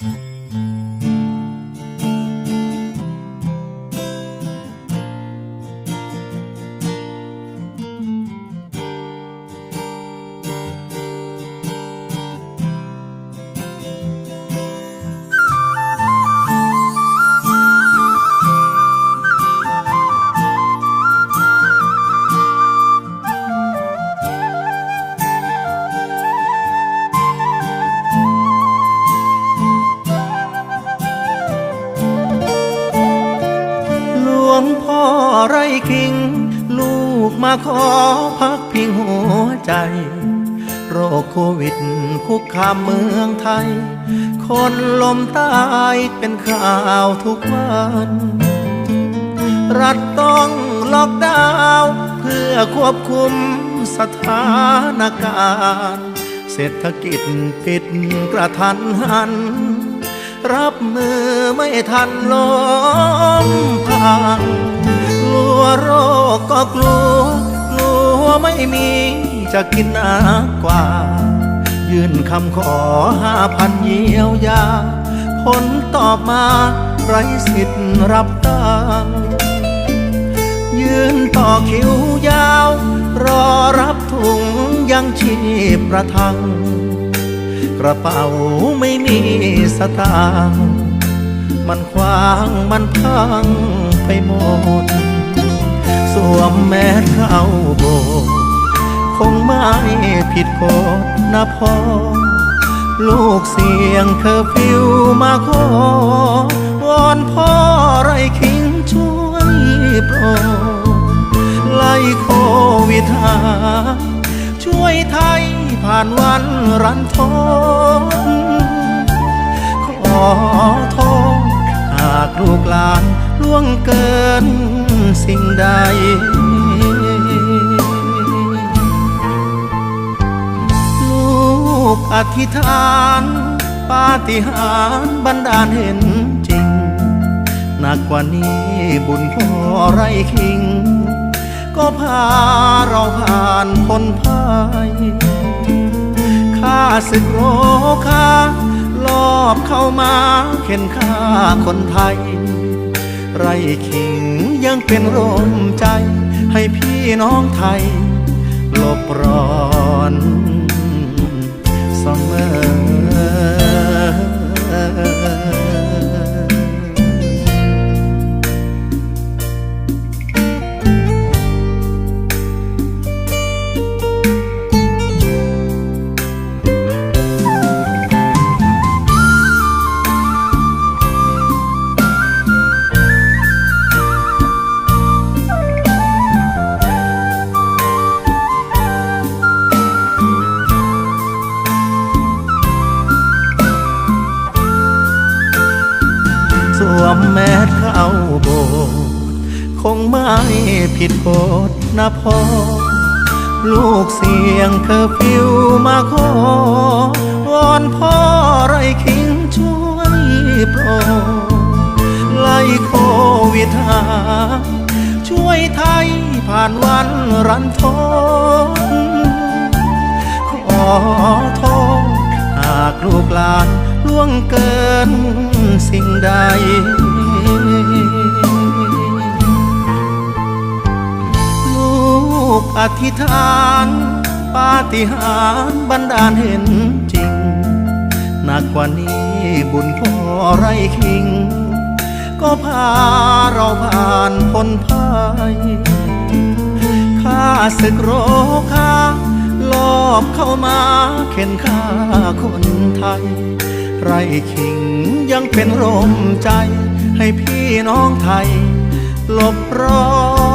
ห ลวงพ่อไร่คิง ลูกมาขอพักพิงหัวใจ โรคโควิดคุกคามเมืองไทย คนลมตายเป็นข่าวทุกวัน รัฐต้องล็อกดาวน์เพื่อควบคุมสถานการณ์ เศรษฐกิจปิดกระทันหัน รับมือไม่ทันลมพังกลัวโรคก็กลัว กลัวไม่มีจะกินนากว่า ยื่นคำขอห้าพันเยียวยา ผลตอบมาไรสิทธิ์รับตังยืนต่อคิวยาว รอรับถุงยังชีพประทัง กระเป๋าไม่มี สตางมันควางมันพังไปหมด สวมแมสเข้าโบ คงไม่ผิดกฎนะพ่อ ลูกเสียงเคอฟิวมาขอวอนพ่อไรคิงช่วยโปรดไล่โควิดหาช่วยไทยผ่านวันรันทดข วงเกินสิ่งใดลูกอธิษฐานปาฏิหาริย์บันดาลเห็นจริง หนักกว่านี้บุญพ่อไรคิง ก็พาเราผ่านพ้นภัยข้าศึกโรคารอบเข้ามาเข็นฆ่าคนไทย ไรขิงยังเป็นร่มใจ ให้พี่น้องไทยหลบร้อนเสมอ มแมสเข้าโบสถ์คงไม่ผิดกฎนะพ่อ ลูกเสียงเคอฟิวมาขอวอนพ่อไรคิงช่วยโปรไล่โควิดหาช่วยไทยผ่านวันรันทดขอโทษหากลูกหลานล่วงเกิน สิ่งใด ลูกอธิษฐานปาฏิหาริย์บันดาลเห็นจริง หนักกว่านี้บุญพ่อไรคิง ก็พาเราผ่านพ้นภัยข้าศึกโรคารอบเข้ามาเข็นฆ่าคนไทย ไรขิงยังเป็นลมใจ ให้พี่น้องไทยหลบร้อน